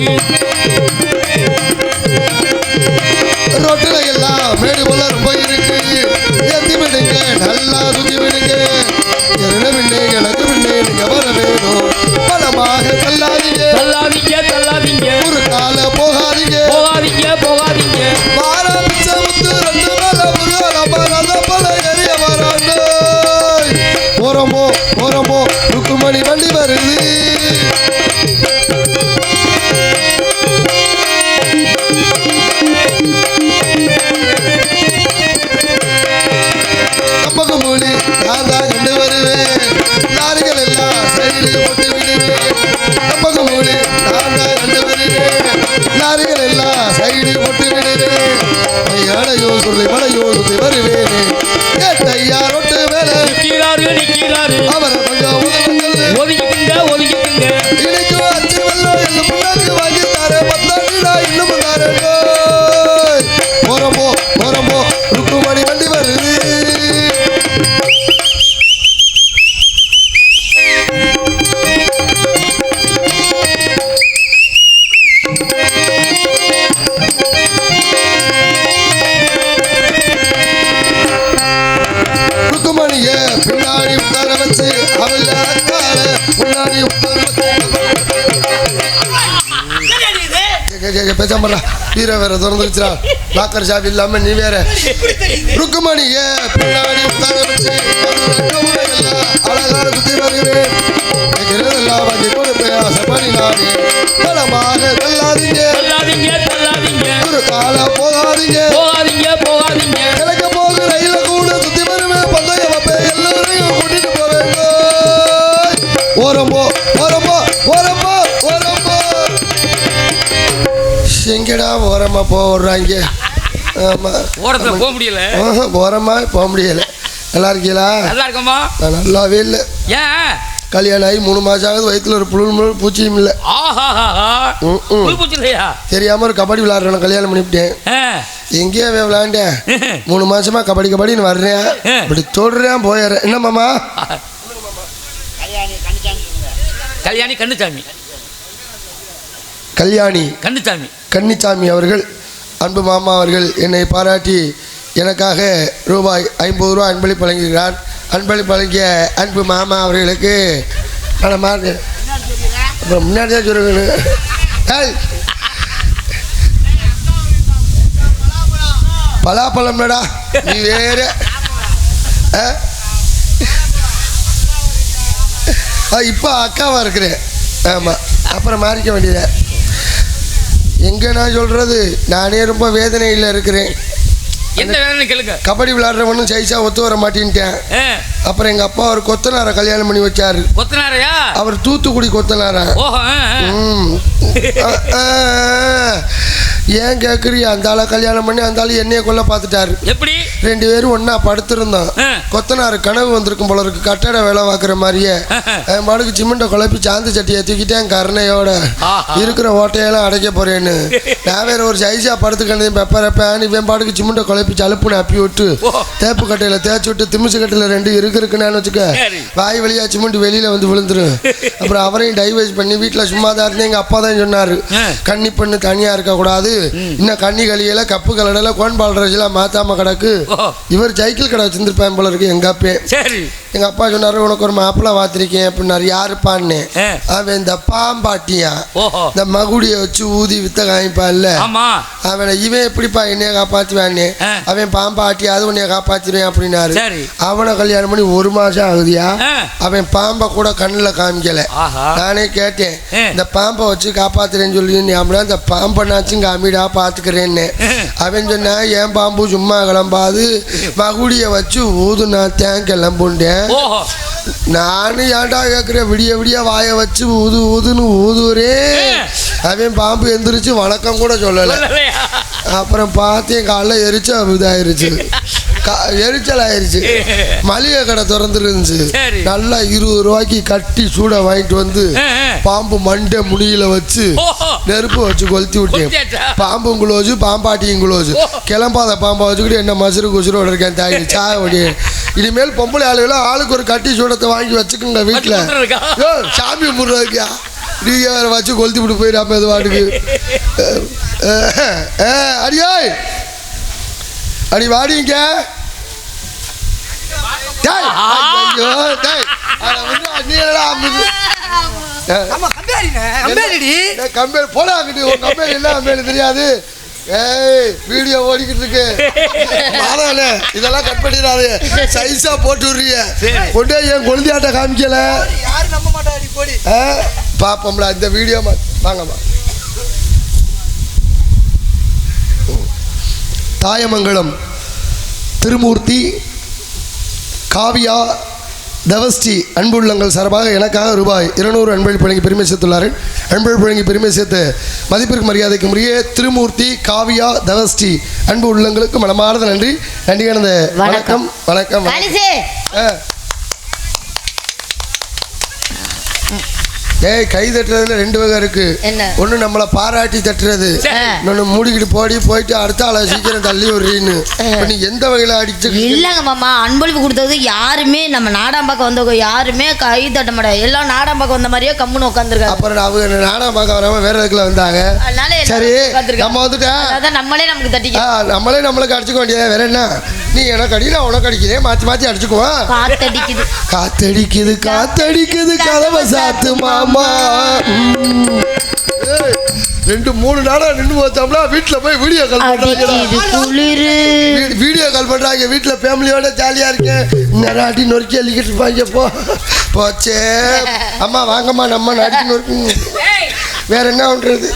இருக்கு ரோட்டுல இருடா. வீர வேற திறந்துருச்சுடா லாக்கர் ஷாப் இல்லாம நீ வேற. ருக்குமணிய பின்னாடி உட்கார வச்சு. அவள் எல்லாம் அழகான சுத்தி வருகிறேன் எல்லாம் வாங்கி கொடுப்பேன் ஆசைப்படி நானே பலமாக தள்ளாதீங்க. தள்ளாதீங்க தள்ளாதீங்க. ஒரு கால போகாதீங்க எங்கடா ஓரமா போடுறாங்க ஆமா. ஓரத்துல போக முடியல. ஆஹா, ஓரமா போக முடியல. நல்லா இருக்கீங்களா? நல்லா இருக்கமா நான் நல்லாவே இல்லை. ஏன்? கல்யாணம் ஆகி மூணு மாசம் ஆகுது வயிற்றுல ஒரு புழு முழு பூச்சியும் இல்லை. ஆஹாஹாஹா ம், ம். புல் பூச்சி இல்லையா? தெரியாம ஒரு கபடி விளையாடுறேன் கல்யாணம் பண்ணிவிட்டேன். எங்கேயே அவன் விளையாண்டேன் மூணு மாசமா கபடி கபடின்னு வர்றேன். இப்படி தொடுறேன் போயிடுறேன். என்ன மாமா? கல்யாணி கண்ணுச்சாமி. கல்யாணி கண்ணுச்சாமி கன்னிச்சாமி அவர்கள் அன்பு மாமா அவர்கள் என்னை பாராட்டி எனக்காக ரூபாய் ஐம்பது ரூபா அன்பளிப்பு வழங்குகிறார். அன்பளிப்பு வழங்கிய அன்பு மாமா அவர்களுக்கு ஆனால் மாறு அப்புறம் முன்னாடி தான் சொல்லணும் ஏய். பலாப்பழம்டா நீ வேற. இப்போ அக்காவா இருக்கிறேன். ஆமாம் அப்புறம் மாறிக்க வேண்டியது எங்கே நான் சொல்கிறது நானே ரொம்ப வேதனையில் இருக்கிறேன். என்ன வேணும்னு கேளுங்க. கபடி விளையாடுறவனும் சைஸா ஒத்து வர மாட்டேன்ட்டேன். அப்புறம் எங்கள் அப்பா ஒரு கொத்தனாரை கல்யாணம் பண்ணி வச்சாரு. கொத்தனாரையா? அவர் தூத்துக்குடி கொத்தனாரா. ஏன் கேட்குறிய அந்த ஆளை கல்யாணம் பண்ணி அந்த ஆள் என்னைய கொல்ல பார்த்துட்டாரு. எப்படி? ரெண்டு பேரும் ஒன்றா படுத்திருந்தோம். கொத்தனார் கனவு வந்திருக்கும் போல இருக்கு. கட்டட வேலை பார்க்குற மாதிரியே. என் பாடுக்கு சிமெண்ட்டை குழப்பி சாந்து சட்டியை தூக்கிட்டேன் கருணையோட. இருக்கிற ஓட்டையெல்லாம் அடைக்க போறேன்னு. நான் வேற ஒரு சைஸா படுத்துக்கிட்டேன் பெப்பரப்பேன் இவன் பாடுக்கு சிமெண்ட்டை குழப்பி சலுப்புன்னு அப்பி விட்டு. தேப்பு கட்டையில தேய்ச்சி விட்டு திமிசு கட்டையில ரெண்டு இருக்கு இருக்குன்னு வச்சுக்க. வாய் வழியா சிமெண்ட் வெளியில வந்து விழுந்துரும். அப்புறம் அவரையும் டைவர்ஸ் பண்ணி வீட்டில் சும்மா தான் இருந்தேன். எங்க அப்பா தான் சொன்னாரு. கன்னி பெண்ணு தனியா இருக்கக்கூடாது இன்னும் கன்னி கலியில கப்பு கலடல கோன்பால் ரஜிலாம் மாத்தாம கிடக்கு. இவர் சைக்கிள் கடை வச்சிருந்திருப்பேன் போல இருக்கு எங்க அப்பே. சரி. எங்க அப்பா சொன்னாரு உனக்கு ஒரு மாப்பிள்ளை பார்த்திருக்கேன் அப்படின்னாரு. யாருப்பான்னு. அவன் இந்த பாம்பாட்டியா? இந்த மகுடியை வச்சு ஊதி வித்த காமிப்பான்ல. அவனை இவன் எப்படிப்பா என்னைய காப்பாத்துவான்னு. அவன் பாம்பாட்டி அது உன்னைய காப்பாத்திருவேன் அப்படின்னாரு. அவனை கல்யாணம் பண்ணி ஒரு மாசம் ஆகுதியா. அவன் பாம்பை கூட கண்ணுல காமிக்கல. நானே கேட்டேன். இந்த பாம்பை வச்சு காப்பாத்துறேன்னு சொல்லி அப்படின்னா இந்த பாம்பனாச்சும் காமிடா பாத்துக்கிறேன்னு. ஆ. அவன் சொன்னா ஏன் பாம்பு சும்மா கிளம்பாது? மகுடிய வச்சு ஊதுனா தேன் கிளம்புண்டேன். நானும் ஏன்டா கேட்குறேன் விடிய விடிய வாயை வச்சு ஊது ஊதுன்னு ஊதுறேன் அவன் பாம்பு எந்திரிச்சு வணக்கம் கூட சொல்லலை. அப்புறம் பார்த்தேன் காலைல எரிச்சல் இதாயிருச்சு எரிச்சல் ஆயிருச்சு மளிகை கடை திறந்துருந்துச்சு. நல்லா இருபது ரூபாய்க்கு கட்டி சூட வாங்கிட்டு வந்து. பாம்பு மண்டை முடியில வச்சு நெருப்பு வச்சு கொளுத்தி விட்டேன்? பாம்பும் குளோஜு பாம்பாட்டியும் குளோஜு. கிளம்பாத பாம்பை வச்சுக்கிட்டு என்ன மசுறு குசுரோட இருக்கேன் தாய் சாய ஒடி இனிமேல் பொம்பளை ஆளுகளும் ஆளுக்கு ஒரு கட்டி சூடத்தை வாங்கி வச்சுக்கோங்க வீட்டில்? சாமி முடுறதுக்கா நீங்க வேற வச்சு கொளுத்தி விட்டு போயிடாம இது வாட்டுக்கு அடியோய். அடி வாடிங்க. கம்பெனி போடா அங்கிட்டு உன் கம்பெனி என்ன கம்பெனி தெரியாது. ஏய் வீடியோ ஓடிக்கிட்டு இருக்கு. இதெல்லாம் கட் பண்ணிடாது. சைஸா போட்டு விடுறிய கொண்டே என் கொழுந்தியாட்ட காமிக்கல. யாரும் நம்ப மாட்டாடி போடி. ஆ, பாப்போம்ல இந்த வீடியோ வாங்கம்மா. தாயமங்கலம் திருமூர்த்தி காவியா தவஸ்டி அன்புள்ளங்கள் சார்பாக எனக்காக ரூபாய் இருநூறு அன்பளிப்பு வழங்கி பெருமை சேர்த்துள்ளார்கள். அன்பளிப்பு வழங்கி பெருமை சேர்த்து மதிப்பிற்கு மரியாதைக்கு உரிய திருமூர்த்தி காவியா தவஸ்டி அன்பு உள்ளங்களுக்கு மனமார்ந்த நன்றி. நன்றி கடந்த வணக்கம். வணக்கம் ஆ. ஏய் கை தட்டுறதுல ரெண்டு வகை இருக்கு. என்ன? ஒண்ணு நம்மள பாராட்டி தட்டுறது. இன்னொன்னு மூடிக்கிட்டு போடி போயிட்டு அடுத்த ஆளை சீக்கிரம் தள்ளி விடுறீன்னு. நீ எந்த வகையில அடிச்சு இல்லைங்க மாமா அன்பளிப்பு கொடுத்தது யாருமே நம்ம நாடாம் பக்கம் வந்தவங்க யாருமே கை தட்ட மாட்டாங்க. எல்லாம் நாடாம் பக்கம் வந்த மாதிரியே கம்முன்னு உட்காந்துருக்காங்க. அப்புறம் அவங்க நாடகம் பார்க்க வராம வேற இதுக்குள்ள வந்தாங்க. சரி. நம்ம வந்துட்டேன் அதான் நம்மளே நமக்கு ஆ, தட்டிக்க நம்மளே நம்மளுக்கு அடிச்சுக்க வேண்டியது? வேற என்ன? நீ எனக்கு அடி நான் உனக்கு அடிக்கிறேன். மாத்தி மாத்தி அடிச்சுக்குவோம். காத்தடிக்குது. காத்தடிக்குது காத்தடிக்குது. கதவை சாத்து மாமா. ம். ஏய், ரெண்டு மூணு நாளா நின்று போச்சோம்னா வீட்டுல போய் வீடியோ கால் பண்றாங்க வீடியோ கால் பண்றாங்க. வீட்டுல ஃபேமிலியோட ஜாலியா இருக்கேன். நேரம் அடி நொறுக்கி அள்ளிக்கிட்டு இருப்பாங்க போ. போச்சே. அம்மா வாங்கம்மா நம்ம அடி நொறுக்கு. வேற என்ன பண்றது?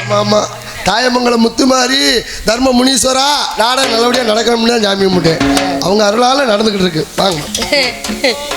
ஆமா ஆமா. தாயமங்கலம் முத்துமாரி தர்ம முனீஸ்வரா நாடகம் நல்லபடியா நடக்கணும்னு தான் சாமி கும்பிட்டேன். அவங்க அருளால நடந்துகிட்டு இருக்கு. வாங்க.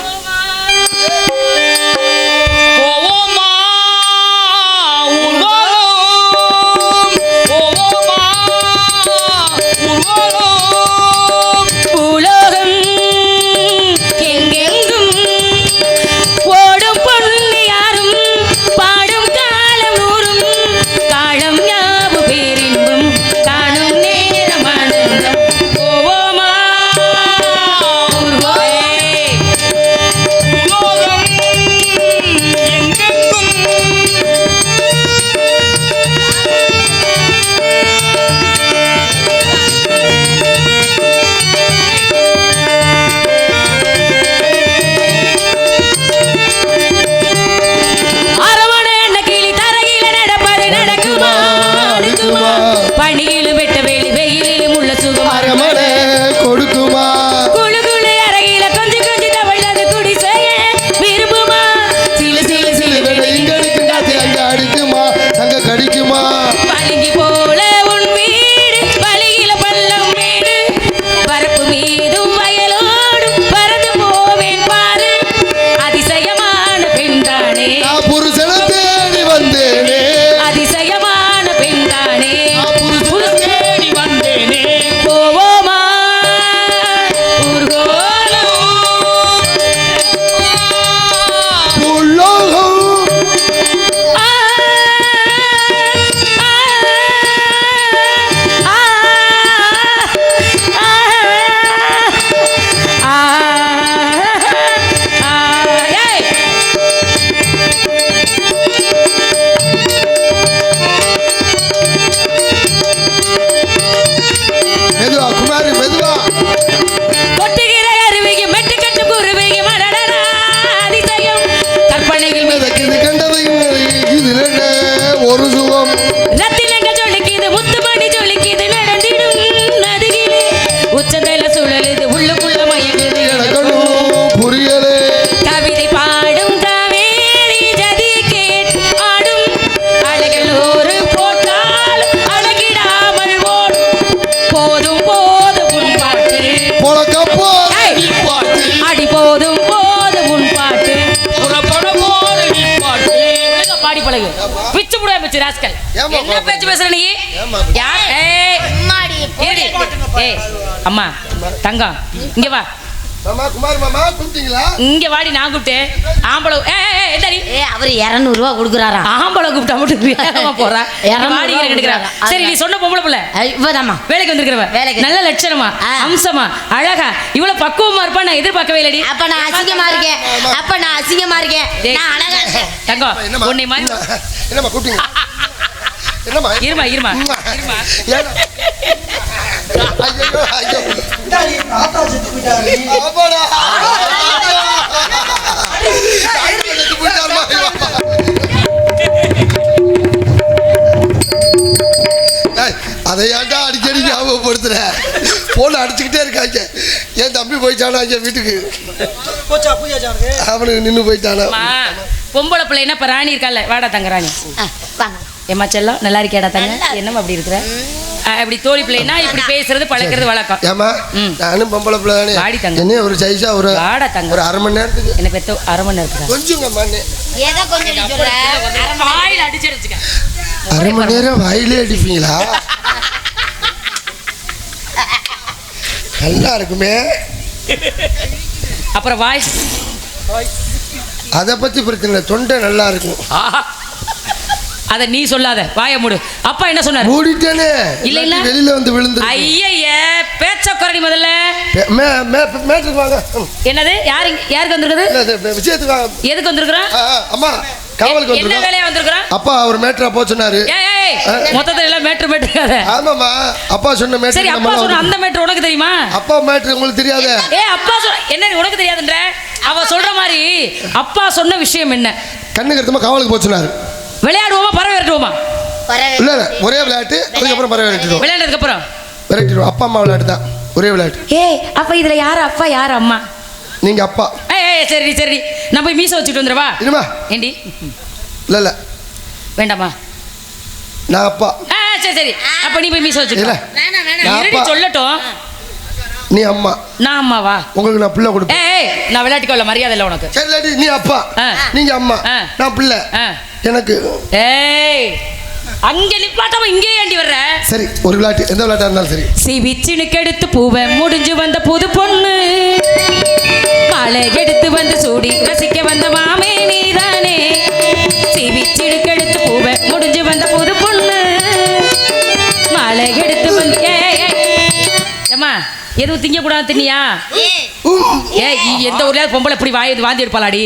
ராஸ்கல் என்ன? பேச்சு பேசுற நீ யார். ஏய் அம்மா தங்கம் இங்க வா மாமா குமார் மாமா கூப்பிட்டீங்களா? இங்க வாடி நான் கூப்பிட்டேன். ஆம்பளை ஏ அவர் இரநூறுவா கொடுக்குறாரா ஆம்பளை கூப்பிட்டா மட்டும் போறா வாடி கொடுக்குறாங்க. சரி நீ சொன்ன பொம்பளை பிள்ளை. இவதாம்மா. வேலைக்கு வந்திருக்கிறவ. வேலைக்கு. நல்ல லட்சணமா. அம்சமா அழகா. இவ்வளவு பக்குவமா இருப்பா நான் எதிர்பார்க்கவே இல்லடி. அப்ப நான் அசிங்கமா இருக்கேன். அப்ப நான் அசிங்கமா இருக்கேன். நான் அழகா தங்கம் உன்னை மாதிரி என்னம்மா கூப்பிட்டீங்க என்னம்மா? இருமா இருமா. இருமா? ஐயையோ, ஐயோ. இந்தாடி, ஆத்தா செத்து போயிட்டாரு ஆமாடா. டாக்டர் செத்து போயிட்டாருமா, ஐயோ. ஏய், அதை ஏன்டா அடிக்கடி ஞாபகப்படுத்துற. போன் அடிச்சுக்கிட்டே இருக்காங்க. என் தம்பி போயிட்டானா இங்க வீட்டுக்கு? அவனுக்கு? நின்று போயிட்டானா? பொம்பளை பிள்ளைன்னா இப்ப ராணி இருக்கால வாடா தங்க ராணி. ஏம்மா செல்லம் நல்லா இருக்கியாடா தங்க. என்னம்மா அப்படி இருக்கிற? இப்படி தோழி பிள்ளைனா இப்படி பேசுறது பழக்கிறது வழக்கம். ஏமா. நானும் பொம்பளை பிள்ளை தானே வாடி தங்கம். என்ன ஒரு சைஸா ஒரு வாடா தங்கம். ஒரு அரை மணி நேரத்துக்கு. என்ன பெத்த அரை மணி நேரத்துக்கு கொஞ்சங்க மண்ணு எதை கொஞ்சம் நீ சொல்ற? வாயில் அடிச்சு அடிச்சுக்க அரை மணி நேரம் வாயிலே அடிப்பீங்களா? நல்லா இருக்குமே. அப்புறம் வாய். அதை பத்தி பிரச்சனை இல்லை. தொண்டை நல்லா இருக்கும். ஆஹா. அத நீ சொல்லாத. வாய மூடு. அப்பா என்ன சொன்னாரு? மூடிட்டேனே. இல்லைன்னா? இல்லாட்டி வெளியில வந்து விழுந்து ஐய பேச்ச குறடி முதல்ல மேட்டுக்கு வாங்க. என்னது? யாரு யாருக்கு வந்திருக்குது? இல்ல, விஷயத்துக்கு வாங்க. எதுக்கு வந்திருக்கிறோம் அம்மா காவலுக்கு என்ன வேலையா வந்திருக்கிறோம் அப்பா அவர் ஏய் ஏய், மொத்தத்துல எல்லாம் மேட்ரு மேட்ருக்காத ஆமாம்மா. அப்பா சொன்ன சரி அப்பா சொன்ன அந்த மேட்ரு உனக்கு தெரியுமா? அப்பா மேட்ரு உங்களுக்கு தெரியாத? ஏ அப்பா சொன்ன என்ன உனக்கு தெரியாதுன்ற? அவ சொல்ற மாதிரி அப்பா சொன்ன விஷயம் என்ன? கண்ணு கருத்தமா காவலுக்கு போக சொன்னாரு. விளையாடுவோமா பறவை விரட்டுவோமா இல்ல இல்ல ஒரே விளையாட்டு அதுக்கப்புறம் பறவை விரட்டிடுவோம் விளையாண்டதுக்கு அப்புறம் விரட்டிடுவோம் அப்பா அம்மா விளையாட்டு தான். ஒரே விளையாட்டு. ஏய் அப்ப இதுல யாரு அப்பா யாரு அம்மா? நீங்க அப்பா. ஏய் சரி சரி நான் போய் மீச வச்சுட்டு வந்துடுவா? இனிமா ஏண்டி? இல்ல இல்ல. வேண்டாமா? நான் அப்பா. ஆ சரி சரி. அப்ப நீ போய் மீச வச்சுட்டு. சொல்லட்டும்? நீ அம்மா. நான் அம்மாவா? உங்களுக்கு நான் பிள்ளை கொடுப்பேன். ஏய் நான் விளையாட்டுக்கு உள்ள மரியாதை இல்லை உனக்கு. சரி இல்லாட்டி நீ அப்பா. நீங்க அம்மா. நான் பிள்ளை. எனக்கு ஏய் அங்க நிப்பாட்டாம இங்கே ஏண்டி வர்ற? சரி ஒரு விளையாட்டு எந்த விளையாட்டா இருந்தாலும் சரி. சிவிச்சினுக்கு எடுத்து பூவை முடிஞ்சு வந்த புது பொண்ணு. மாலை எடுத்து வந்து சூடி ரசிக்க வந்த மாமே நீதானே எதுவும் திங்க கூடாது தின்னியா இ- எந்த ஊர்லயாவது பொம்பளை இப்படி வாய் வாந்தி எடுப்பாளாடி?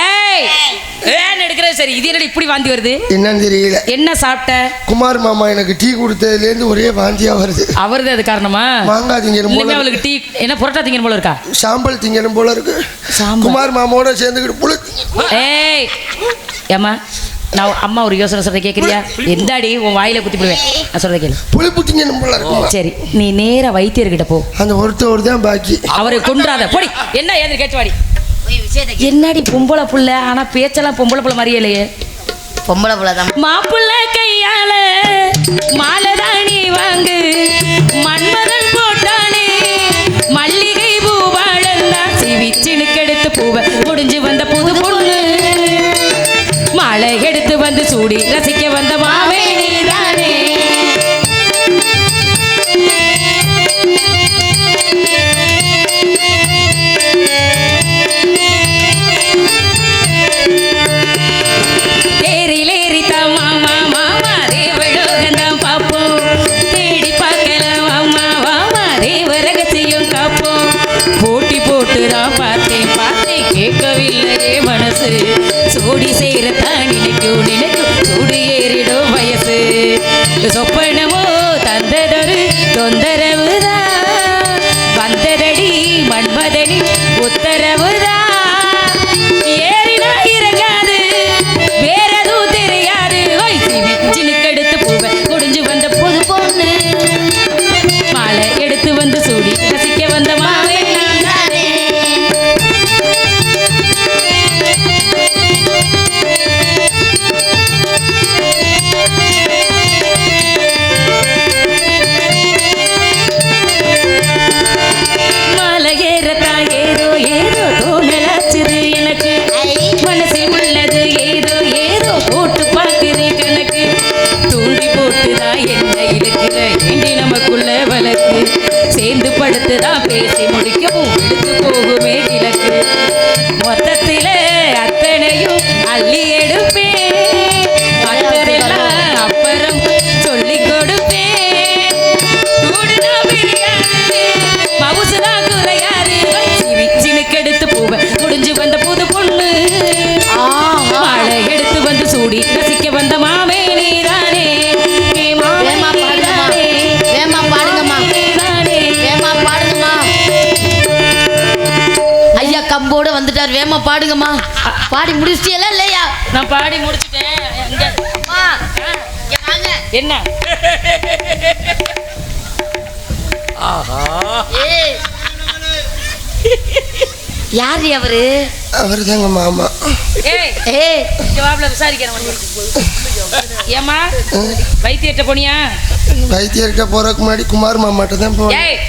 ஏய் ஏன் எடுக்கிறது சரி. இது என்னடி இப்படி வாந்தி வருது? என்னன்னு தெரியல. என்ன சாப்பிட்ட? குமார் மாமா எனக்கு டீ கொடுத்ததுலேருந்து ஒரே வாந்தியா வருது. அவருது அது காரணமா? மாங்காய் திங்கணும் போல அவளுக்கு டீ என்ன புரோட்டா திங்கணும் போல இருக்கா? சாம்பல் திங்கணும் போல இருக்கு. குமார் மாமாவோட சேர்ந்துக்கிட்டு புழு ஏய் ஏம்மா? நான் அம்மா ஒரு யோசனை சொல்ற கேட்குறியா எந்தாடி உன் வாயில குத்தி போடுவேன் நான் சொல்றத கேளு. புளிப்பு இருக்குமா? சரி நீ நேரா வைத்தியர்கிட்ட போ. அந்த ஒருத்தர் ஒரு தான் பாக்கி. அவரை கொன்றாத. போடி என்ன ஏது கேட்டு வாடி. போய் விஷயத்தை கேளு. என்னடி பொம்பளை புள்ள? ஆனா பேச்செல்லாம் பொம்பளை புள்ள மாதிரியே இல்லையே. பொம்பளை புள்ள தான். மாப்புள்ள கையால மாலதாணி கூடி ரசிக்க வந்த மாவே நீதானே போட்டி பார்த்தேன் பார்த்தேன் கேட்கவில்லையே மனசு. பாடுங்கம்மா. பாடி முடிச்சிட்டியல இல்லையா? நான் பாடி முடிச்சிட்டேன். என்ன? ஏய் யார் அவரு? அவர் தாங்க மாமா ஏய் ஏய் இங்க வாப்ல விசாரிக்கிறேன். ஏம்மா? வைத்தியர்கிட்ட போனியா? வைத்தியர்கிட்ட போறதுக்கு முன்னாடி குமார் மாமாட்ட தான் போனேன்.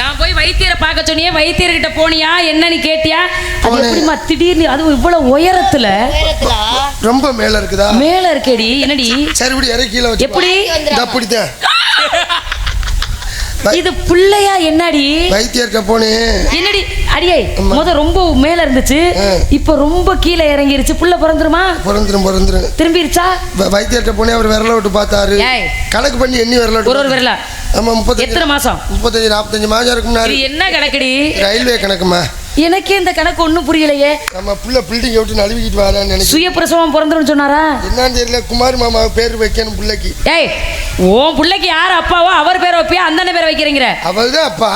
நான் வைத்தியரை பார்க்க சொன்னியே வைத்தியர்கிட்ட போனியா என்னன்னு கேட்டியா? அது போனேன். எப்படிம்மா திடீர்னு அதுவும் இவ்வளவு உயரத்துல? உயரத்துல? ரொம்ப மேல இருக்குதா? மேல இருக்கேடி என்னடி? சரி இப்படி இறக்கி கீழே வச்சு எப்படி? இந்த அப்படித்தான். இது புள்ளையா என்னடி? வைத்தியர்கிட்ட போனேன். என்னடி? அடியே. முத ரொம்ப மேல இருந்துச்சு. இப்ப ரொம்ப கீழே இறங்கிருச்சு. புள்ள பிறந்துருமா? பிறந்துரும் பிறந்துரும். திரும்பிருச்சா? வைத்தியர்கிட்ட போனேன் அவர் விரல விட்டு பார்த்தாரு. ஏய். கணக்கு பண்ணி எண்ணி விரல விட்டு ஒரு ஒரு விரலா? ஆமா முப்பத்தஞ்சு எத்தனை மாசம்? முப்பத்தஞ்சு நாற்பத்தஞ்சு மாசம் இருக்கும் இது என்ன கணக்குடி? ரயில்வே கணக்குமா? எனக்கே இந்த கணக்கு ஒண்ணும் புரியலையே. நம்ம புள்ள பில்டிங் விட்டு நழுவிக்கிட்டு வரான்னு நினைக்கிறேன். சுய பிரசவம் பிறந்துரும் சொன்னாரா? என்னன்னு தெரியல குமார் மாமா பேர் வைக்கணும் பிள்ளைக்கு. ஏய் உன் பிள்ளைக்கு யார் அப்பாவோ அவர் பேரை வைப்பியா? அந்த பேரை வைக்கிறீங்கிற. அவள் தான் அப்பா.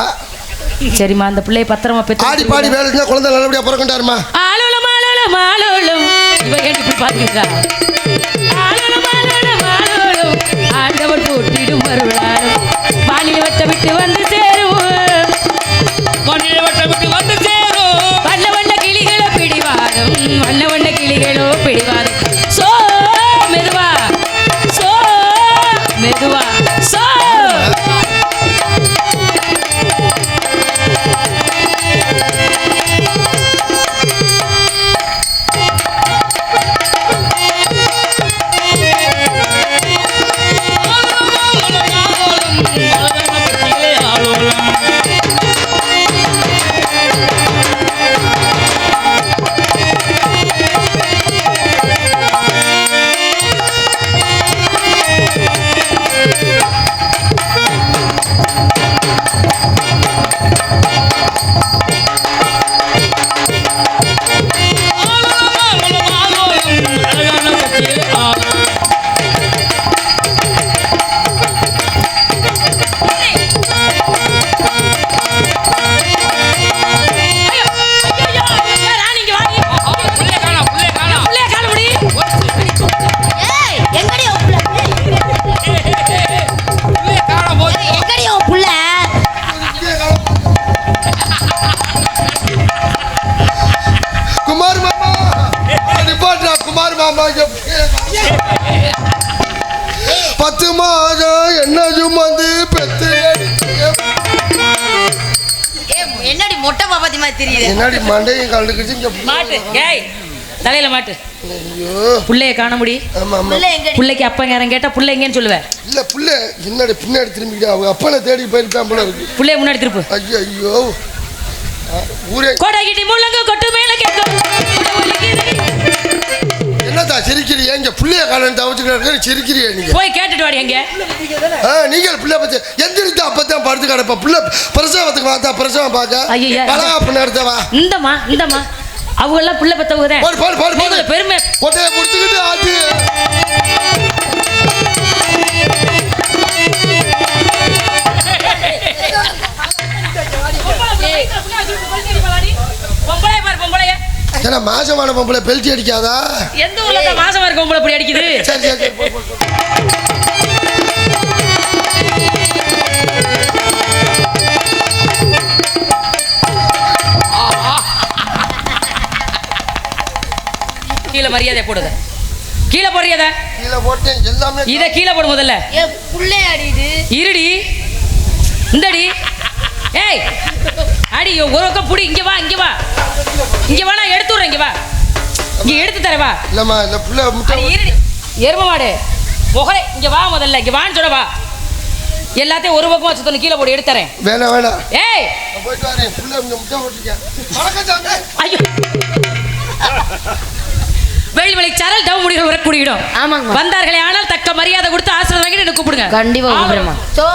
சரிம்மா அந்த பிள்ளைய பத்திரமா பெற்று ஆடி பாடி வேலை குழந்தை நல்லபடியா பிறக்கண்டாருமா? ஆளுலம் ஆளுலம் ஆளுலம் இவ ஏன் இப்படி பாத்துக்கிறா கிளிகளோ பிடிவாதம் சோ மெதுவா சோ மெதுவா சோ மாதிரி தெரியுது. மண்டையும் கலந்துக்கிச்சு இங்க மாட்டு ஏய் தலையில மாட்டு. ஐயோ. புள்ளைய காண முடி. ஆமா ஆமா. புள்ள எங்கடி? புள்ளைக்கு அப்பங்காரன் கேட்டா புள்ள எங்கன்னு சொல்லுவேன் இல்ல புள்ள என்னடி பின்னாடி திரும்பிக்கிட்டு அவங்க அப்பனை தேடி போயிருக்கான் போல இருக்கு. புள்ளைய முன்னாடி திருப்பு. ஐயோ ஐயோ. ஊரே கோடாகிட்டி முழங்க கொட்டு மேல கேட்கும். என்னத்தா சிரிக்கிறீங்க இங்க புள்ளைய காலம் தவச்சுக்கிட்டு சிரிக்கிறீங்க நீங்க? போய் கேட்டுட்டு வாடி எங்க ஆ, நீங்கள் பிள்ளை பத்தி எந்திரிச்சு அப்பதான் படுத்து கிடப்ப. பிள்ளை பிரசவத்துக்கு பார்த்தா பிரசவம் பார்க்க ஐயையே. பலகாப்பு நடத்தவா இந்தம்மா இந்தம்மா. அவங்க எல்லாம் புள்ள பெத்தவங்க தான்? பெருமை. கொட்டையை முடிச்சுக்கிட்டு ஆட்டு ஏன்னா மாசமான பொம்பளை பெல்ட்டி அடிக்காதா? எந்த ஊர்ல மாசமா இருக்க பொம்பளை இப்படி அடிக்குது? சரி சரி. கீழே மரியாதை போடுத கீழே போடுறியத கீழே போட்டேன் எல்லாமே இத கீழே போடு முதல்ல. ஏன் புள்ளை அடியுது? இருடி இந்தடி ஏய் அடி ஒரு பக்கம் புடி இங்க வா இங்க வா. இங்க வா நான் எடுத்து விடுறேன் இங்க வா. இங்க எடுத்து தரேன் வா. இல்லம்மா இந்த புள்ள முட்டை இருடி எரும மாடு. முகலை இங்க வா முதல்ல இங்க வான்னு சொல்ல வா. எல்லாத்தையும் ஒரு பக்கமா சுத்தணும் கீழே போடு எடுத்து தரேன். வேணாம் வேணாம். ஏய்! போயிட்டு வரேன் புள்ள இங்க முட்டை போட்டிருக்கேன் வணக்கம் சாமி. ஐயோ. வெள்ளிமலை சரல் டவு முடிகிற வரக்கூடியிடும் ஆமாங்கம்மா. வந்தார்களே ஆனால் தக்க மரியாதை கொடுத்து ஆசிரியர் வாங்கிட்டு கூப்பிடுங்க. கண்டிப்பா சோ.